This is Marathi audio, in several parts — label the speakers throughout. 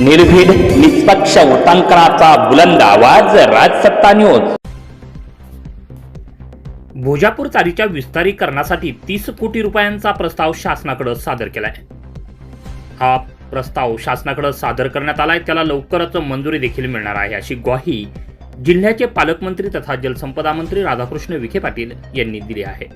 Speaker 1: निर्भीड निष्पक्ष उटांकनाचा बुलंद आवाज राजसत्ता न्यूज.
Speaker 2: भोजापूर चारीच्या विस्तारीकरणासाठी तीस कोटी रुपयांचा प्रस्ताव शासनाकडे सादर केलाय. हा प्रस्ताव शासनाकडे सादर करण्यात आलाय त्याला लवकरच मंजुरी देखील मिळणार आहे अशी ग्वाही जिल्ह्याचे पालकमंत्री तथा जलसंपदा मंत्री राधाकृष्ण विखे पाटील यांनी दिली आहे.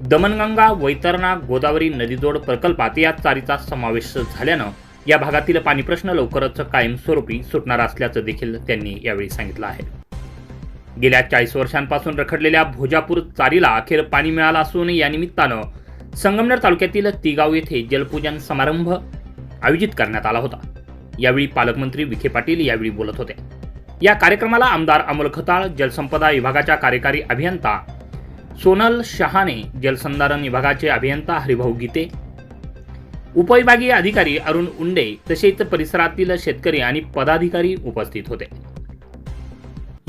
Speaker 2: दमनगंगा वैतरणा गोदावरी नदीजोड प्रकल्पात या चारीचा समावेश झाल्यानं या भागातील पाणी प्रश्न लवकरच कायमस्वरूपी सुटणार असल्याचं देखील त्यांनी यावेळी सांगितलं आहे. गेल्या चाळीस वर्षांपासून रखडलेल्या भोजापूर चारीला अखेर पाणी मिळालं असून या निमित्तानं संगमनेर तालुक्यातील तिगाव येथे जलपूजन समारंभ आयोजित करण्यात आला होता. यावेळी पालकमंत्री विखे पाटील यावेळी बोलत होते. या कार्यक्रमाला आमदार अमोल खताळ जलसंपदा विभागाच्या कार्यकारी अभियंता सोनल शहाणे जलसंधारण विभागाचे अभियंता हरिभाऊ गीते उपविभागीय अधिकारी अरुण उंडे तसेच परिसरातील शेतकरी आणि पदाधिकारी उपस्थित होते.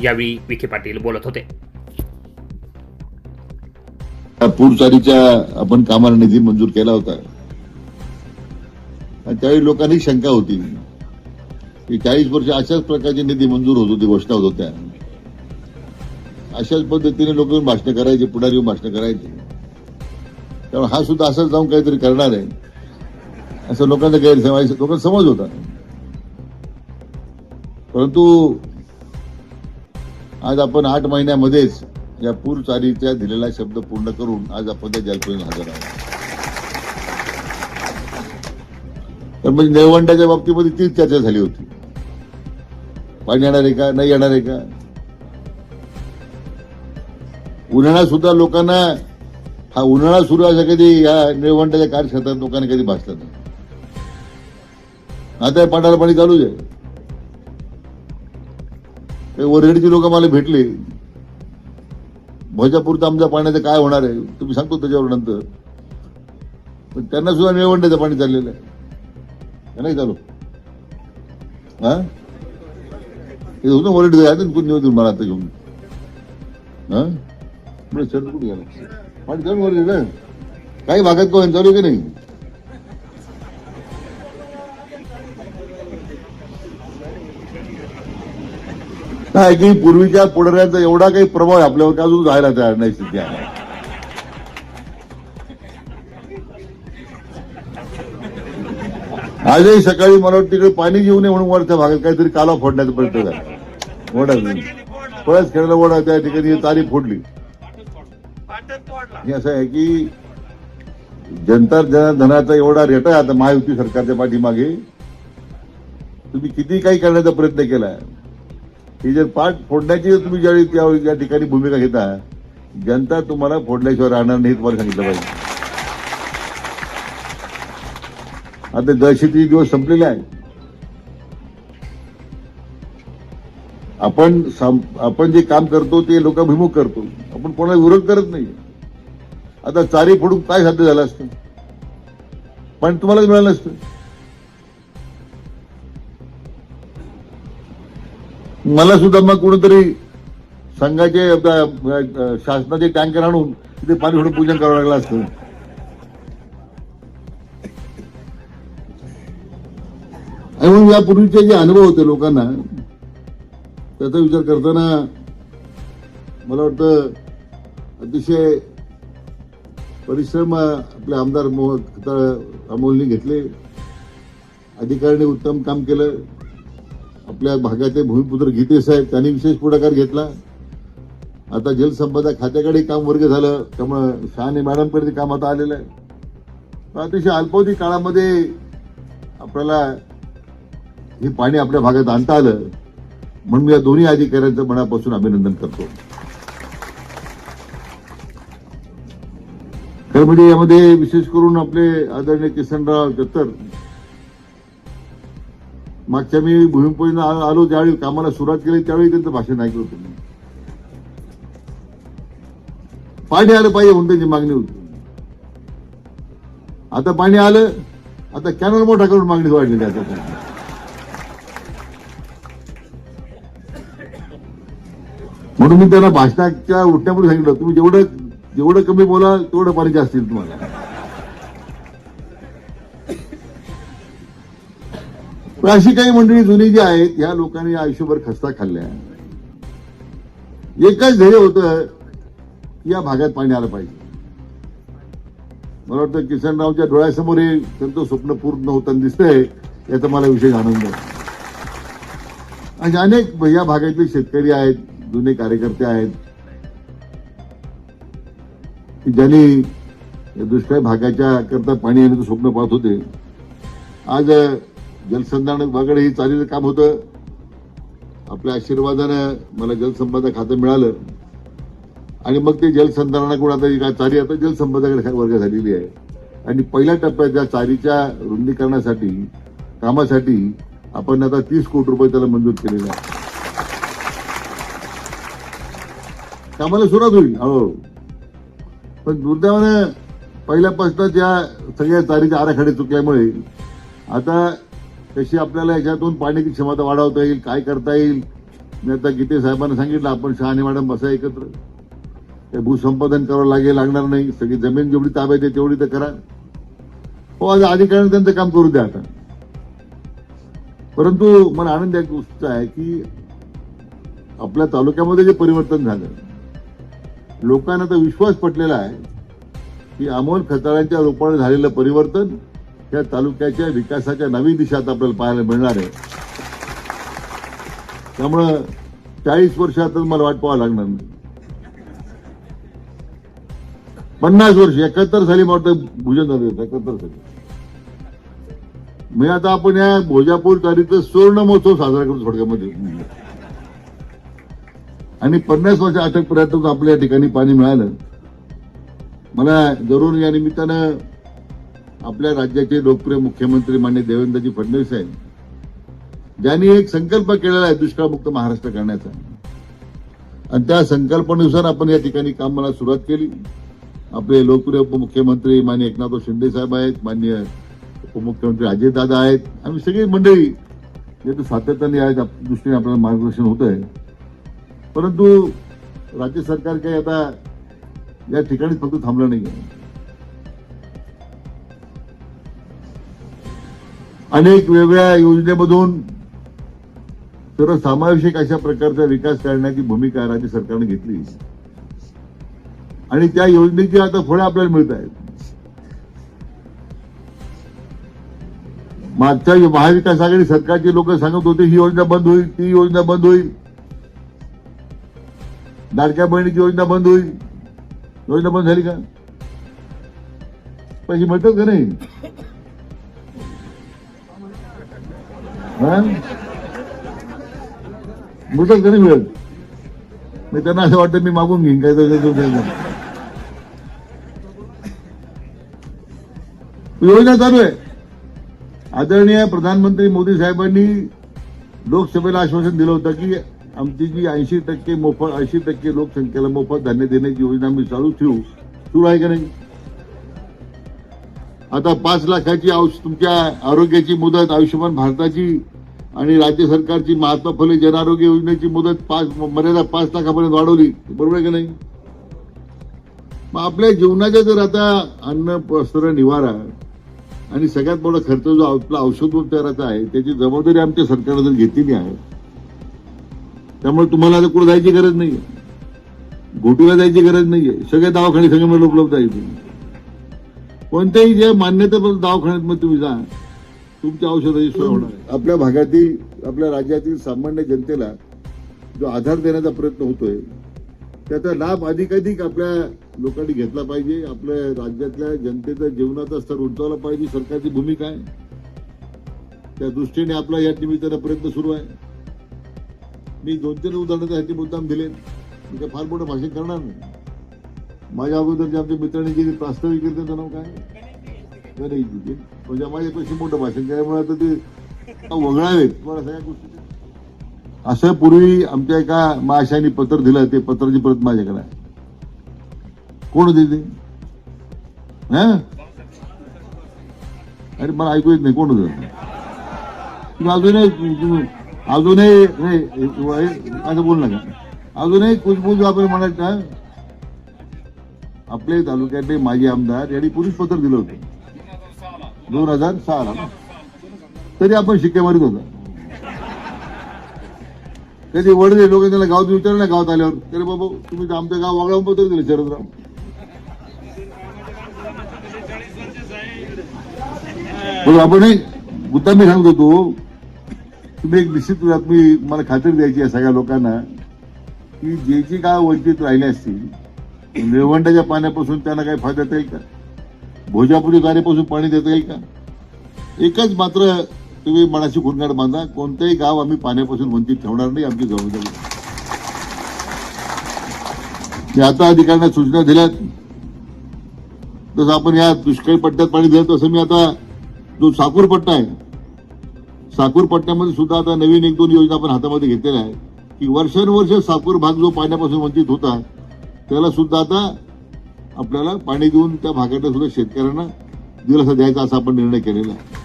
Speaker 2: यावेळी विखे पाटील बोलत होते.
Speaker 3: पूरचारीच्या आपण कामाला निधी मंजूर केला होता. त्यावेळी लोकांनी शंका होती. की चाळीस वर्ष अशाच प्रकारचे निधी मंजूर होत होती घोषणा होत होत्या. अशाच पद्धतीने लोक येऊन भाषणं करायचे पुढारी येऊन भाषणं करायचे. त्यामुळे हा सुद्धा असंच जाऊन काहीतरी करणार आहे. असं लोकांचा गैरसमज लोकांना समज होता. परंतु आज आपण आठ महिन्यामध्येच या पूर चारीचा दिलेला शब्द पूर्ण करून आज आपण त्या जलपर्यंत हजर आहोत. तर म्हणजे निळवंडाच्या बाबतीमध्ये तीच चर्चा झाली होती. पाणी येणार आहे का नाही येणार आहे का? उन्हाळा सुद्धा लोकांना हा उन्हाळा सुरू असं कधी या निळवंडाच्या कार्यक्षेत्रात लोकांना कधी भासला नाही. आता पाण्याला पाणी चालूच आहे. काही लोक मला भेटले. भजापूरचं आमच्या पाण्याचं काय होणार आहे तुम्ही सांगतो त्याच्यावर नंतर. पण त्यांना सुद्धा निळवंड्याचं पाणी चाललेलं आहे. नाही चालू. हा? हे होतं वरड जायचं कोण निवडून मला आता घेऊन. हा? बरं, शर्ट कुठे गेला? पाणी चालू वरड काही भागात कोण चालू की नाही? नाही की पूर्वीच्या पुढाऱ्यांचा एवढा काही प्रभाव आहे आपल्यावर का अजून जायला तयार नाही स्थिती आहे. आजही सकाळी मला वाटतं तिकडे पाणी घेऊन नये म्हणून वरच्या भागात काहीतरी काला फोडण्याचा प्रयत्न झाला. वडा पळस खेळायला वडा त्या ठिकाणी तारी फोडली. हे असं आहे की जनता धनाचा एवढा रेट आहे आता महायुती सरकारच्या पाठीमागे. तुम्ही किती काही करण्याचा प्रयत्न केलाय? ही जर पाठ फोडण्याची तुम्ही ज्यावेळी त्यावेळी या ठिकाणी भूमिका घेता जनता तुम्हाला फोडल्याशिवाय राहणार नाही तुम्हाला सांगितलं पाहिजे. आता दहशती दिवस संपलेले आहे आपण आपण जे काम करतो ते लोकाभिमुख करतो. आपण कोणाला विरोध करत नाही. आता चारी फोडून काय साध्य झालं असतं? पण तुम्हालाच मिळालं नसतं. मला सुद्धा मग कुणीतरी संघाचे शासनाचे टँकर आणून तिथे पाणी सोडून पूजन करावं लागलं असतं. आणि म्हणून यापूर्वीचे जे अनुभव होते लोकांना त्याचा विचार करताना मला वाटतं अतिशय परिश्रम आपले आमदार मोह खताळ अमोलने घेतले. अधिकाऱ्यांनी उत्तम काम केलं. आपल्या भागाचे भूमिपुत्र गीते साहेब त्यांनी विशेष पुढाकार घेतला. आता जलसंपदा खात्याकडे काम वर्ग झालं त्यामुळं शहाने मॅडमकडे ते काम आता आलेलं आहे. अतिशय अल्पावधी काळामध्ये आपल्याला हे पाणी आपल्या भागात आणता आलं. म्हणून मी या दोन्ही अधिकाऱ्यांचं मनापासून अभिनंदन करतो. खरं म्हणजे यामध्ये विशेष करून आपले आदरणीय किसनराव दत्तर मागच्या मी भूमिपूजन आलो ज्यावेळी कामाला सुरुवात केली त्यावेळी त्यांचं भाषण ऐकलं होतं मी. पाणी आलं पाहिजे म्हणून त्यांची मागणी होती. आता पाणी आलं आता कॅनल मोठा करून मागणी वाढलेली आहे आता म्हणून मी त्यांना भाषणाच्या उठण्यापूर्वी सांगितलं तुम्ही जेवढं जेवढं कमी बोलाल तेवढं पाणी जास्त येईल तुम्हाला. पण अशी काही मंडळी जुनी जी आहेत ह्या लोकांनी आयुष्यभर खस्ता खाल्ल्या एकच ध्येय होतं की या भागात पाणी आलं पाहिजे. मला वाटतं किसनरावच्या डोळ्यासमोर हे त्यांचं स्वप्न पूर्ण होताना दिसतंय याचा मला विशेष आनंद आहे. आणि अनेक या भागातले शेतकरी आहेत जुने कार्यकर्ते आहेत की ज्यांनी दुष्काळी भागाच्या करता पाणी येण्याचं स्वप्न पाहत होते. आज जलसंधारण विभागाकडे हे चाललेलं काम होतं. आपल्या आशीर्वादानं मला जलसंपदा खातं मिळालं. आणि मग ते जलसंधारणाकडून आता काय चारी आता जलसंपदाकडे वर्ग झालेली आहे. आणि पहिल्या टप्प्यात त्या चारीच्या रुंदीकरणासाठी कामासाठी आपण आता तीस कोटी रुपये त्याला मंजूर केलेले आहे कामाला सुरुवात होईल हळूहळू पण दुर्दैवानं पहिल्यापासून त्या सगळ्या चारीचे आराखडे चुकल्यामुळे आता कशी आपल्याला याच्यातून पाण्याची क्षमता वाढवता येईल काय करता येईल? मी आता गीते साहेबांना सांगितलं आपण शहाणे मॅडम बसा एकत्र. ते भूसंपादन करावं लागेल लागणार नाही. सगळी जमीन जेवढी ताब्यात आहे तेवढी तर करा. हो आज अधिकाऱ्यांनी त्यांचं काम करू द्या आता. परंतु मला आनंद एक गोष्ट आहे की आपल्या तालुक्यामध्ये जे परिवर्तन झालं लोकांना तर विश्वास पटलेला आहे की अमोल खताळांच्या रोपाने झालेलं परिवर्तन या तालुक्याच्या विकासाच्या नवीन दिशा आपल्याला पाहायला मिळणार आहे. त्यामुळं चाळीस वर्षातच मला वाट पाहावं लागणार नाही. पन्नास वर्ष एकाहत्तर साली मला वाटतं भूजन झालं एकाहत्तर साली. मी आता आपण या भोजापूर तारीखचं सुवर्ण महोत्सव साजरा करू थोडक्यामध्ये. आणि पन्नास वर्ष अटकपर्यंत आपल्या या ठिकाणी पाणी मिळालं. मला जरूर या निमित्तानं आपल्या राज्याचे लोकप्रिय मुख्यमंत्री मान्य देवेंद्रजी फडणवीस आहेत. ज्यांनी एक संकल्प केलेला आहे दुष्काळमुक्त महाराष्ट्र करण्याचा. आणि त्या संकल्पनेनुसार आपण या ठिकाणी कामाला सुरुवात केली. आपले लोकप्रिय उपमुख्यमंत्री मान्य एकनाथ शिंदे साहेब आहेत मान्य उपमुख्यमंत्री अजितदादा आहेत आम्ही सगळी मंडळी जे सातत्याने या दृष्टीने आपल्याला मार्गदर्शन होत आहे परंतु राज्य सरकार काही आता या ठिकाणी फक्त थांबलं नाही अनेक वेगळ्या योजनेमधून सर्वसमावेशक अशा प्रकारचा विकास करण्याची भूमिका राज्य सरकारने घेतली. आणि त्या योजनेची आता फळं आपल्याला मिळत आहेत. मागच्या महाविकास आघाडी सरकारचे लोक सांगत होते ही योजना बंद होईल ती योजना बंद होईल. लाडक्या बहिणीची योजना बंद होईल. योजना बंद झाली का? पैसे मिळतात का नाही? हा? मिळतात का मी त्यांना असं वाटतं मी मागून घेईन काय योजना चालू आहे आदरणीय प्रधानमंत्री मोदी साहेबांनी लोकसभेला आश्वासन दिलं होतं की आमची जी ऐंशी टक्के मोफत ऐंशी टक्के लोकसंख्येला मोफत धान्य देण्याची योजना आम्ही चालू ठेवू सुरू आहे का नाही आता पाच लाखाची औष तुमच्या आरोग्याची मुदत आयुष्यमान भारताची आणि राज्य सरकारची महात्मा फुले जन आरोग्य योजनेची मुदत पाच मर्यादा पाच लाखापर्यंत वाढवली. बरोबर आहे का नाही? मग आपल्या जीवनाच्या जर आता अन्न वस्त्र निवारा आणि सगळ्यात मोठा खर्च जो आपला औषधोपचाराचा आहे त्याची जबाबदारी आमच्या सरकारनं जर घेतलेली आहे त्यामुळे तुम्हाला आता कुठं जायची गरज नाहीये. घोटीला जायची गरज नाहीये. सगळे दवाखाने सगळे उपलब्ध आहेत. कोणत्याही जे मान्यता दवाखान्यात मग तुम्ही जा. तुमच्या औषधाची सोय होणार. आपल्या भागातील आपल्या राज्यातील सामान्य जनतेला जो आधार देण्याचा प्रयत्न होतोय त्याचा लाभ अधिकाधिक आपल्या लोकांनी घेतला पाहिजे. आपल्या राज्यातल्या जनतेचा जीवनाचा स्तर उंचावला पाहिजे. सरकारची भूमिका आहे. त्या दृष्टीने आपला या निमित्तानं प्रयत्न सुरू आहे. मी दोन तीन उदाहरणं त्यासाठी मुद्दाम दिले मी काय फार मोठं भाषण करणार नाही. माझ्या अगोदर जे आमच्या मित्रांनी जे प्रास्ताविक केलं त्यांचं नाव काय? गणेश दिदी म्हणजे माझ्यापेक्षा मोठं भाषण त्यामुळे आता ते वगळावेत मला सगळ्या गोष्टी. असं पूर्वी आमच्या एका माशाने पत्र दिलं ते पत्राची परत माझ्याकडे आहे. कोण होते ते? अरे मला ऐकू येत नाही कोण होतं? तुम्ही अजूनही तुम्ही- अजूनही नाही, माझं बोल नका. अजूनही कुजबुज आपण म्हणायचं आपले तालुक्यातले माजी आमदार यांनी पोलीस पत्र दिलं होतं. दोन हजार सहाला तरी आपण शिक्के मारित होता. कधी वडले लोक त्यांना गावात विचारलं ना गावात आल्यावर तरी बाबा तुम्ही तर आमचं गाव वागळा पत्र दिलं शरदराव. आपण एक मुद्दा मी सांगत होतो. तुम्ही एक निश्चित मी मला खात्री द्यायची आहे सगळ्या लोकांना की जे जे गाव वंचित राहिले असतील निळवंडाच्या पाण्यापासून त्यांना काही फायदा येईल का? भोजापुरी गाण्यापासून पाणी देता येईल का? एकच मात्र तुम्ही मनाशी खुणगाड बांधा कोणतंही गाव आम्ही पाण्यापासून वंचित ठेवणार नाही आमची जबाबदारी मी आता अधिकाऱ्यांना सूचना दिल्यात. तसं आपण या दुष्काळी पट्ट्यात पाणी दिलं तसं मी आता जो साकूर पट्टा आहे साकूर पट्ट्यामध्ये सुद्धा आता नवीन एक दोन योजना आपण हातामध्ये घेतलेल्या आहे की वर्षानुवर्ष साकूर भाग जो पाण्यापासून वंचित होता त्याला सुद्धा आता आपल्याला पाणी देऊन त्या भागातल्या सुद्धा शेतकऱ्यांना दिलासा द्यायचा असा आपण निर्णय केलेला आहे.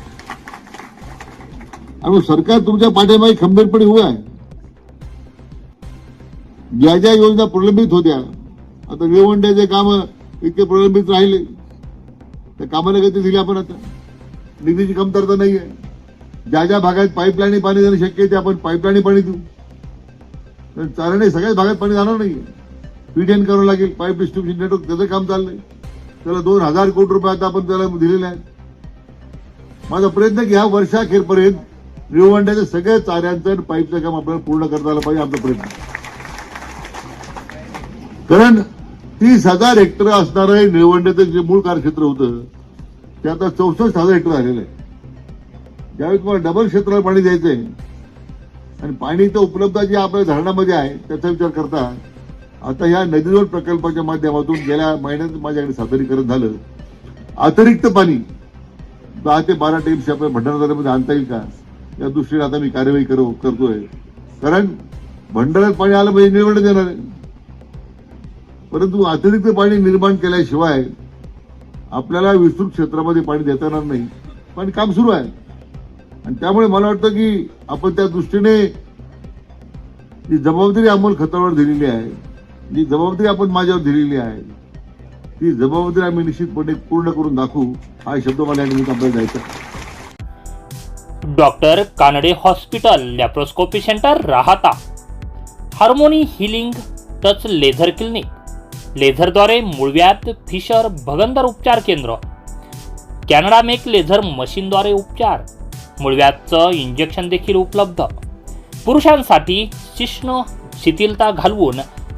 Speaker 3: आणि सरकार तुमच्या पाठीमागे खंबीरपणे उभं आहे. ज्या ज्या योजना प्रलंबित होत्या आता रेवंड्याचे काम इतके प्रलंबित राहिले. त्या कामाला गती दिली आपण आता. निधीची कमतरता आहे ज्या ज्या भागात पाईपलाईन पाणी देणं शक्य आहे ते आपण पाईपलाईन पाणी देऊ. कारण चारणे सगळ्याच भागात पाणी जाणार नाहीये. पीडीएन करावं लागेल. पाईप डिस्ट्रीब्युशन नेटवर्क त्याचं काम चाललंय. त्याला दोन हजार कोटी रुपये आता आपण त्याला दिलेले आहेत. माझा प्रयत्न की ह्या वर्षाखेरपर्यंत रिवंड्याच्या सगळ्या चाऱ्यांचं आणि पाईपचं काम आपल्याला पूर्ण करता आलं पाहिजे आमचा प्रयत्न कारण तीस हजार हेक्टर असणारं हे निळवंड्याचं जे मूळ कार्यक्षेत्र होतं ते आता चौसष्ट हजार हेक्टर झालेलं आहे. ज्यावेळी तुम्हाला डबल क्षेत्राला पाणी द्यायचं आहे आणि पाणी तर उपलब्ध जे आपल्या धरणामध्ये आहे त्याचा विचार करता आता या नदीजोड प्रकल्पाच्या माध्यमातून गेल्या महिन्यात माझ्याकडे सादरीकरण झालं. अतिरिक्त पाणी दहा ते बारा टेम्स आपल्या भंडारा तालुक्यामध्ये आणता येईल का? या दृष्टीने आता मी कार्यवाही करू करतोय. कारण भंडाऱ्यात पाणी आलं म्हणजे निर्माण देणार आहे. परंतु अतिरिक्त पाणी निर्माण केल्याशिवाय आपल्याला विस्तृत क्षेत्रामध्ये पाणी देता येणार नाही. पण काम सुरू आहे. आणि त्यामुळे मला वाटतं की आपण त्या दृष्टीने जी जबाबदारी अमोल खतावर दिलेली आहे जी जबाबदारी आपण माझ्यावर दिलेली आहे ती जबाबदारी आम्ही निश्चितपणे पूर्ण करून दाखवू हा शब्द मला या निमित्त आपल्याला
Speaker 2: doctor Kanade hospital laparoscopy centre राहता. Harmony healing touch laser clinic. लेझरद्वारे मूळव्यात फिशर भगंदर उपचार केंद्र. कॅनडा मेक लेझर मशीनद्वारे उपचार. मूळव्यातचं इंजेक्शन देखील उपलब्ध. पुरुषांसाठी शिष्ण शिथिलता घालवून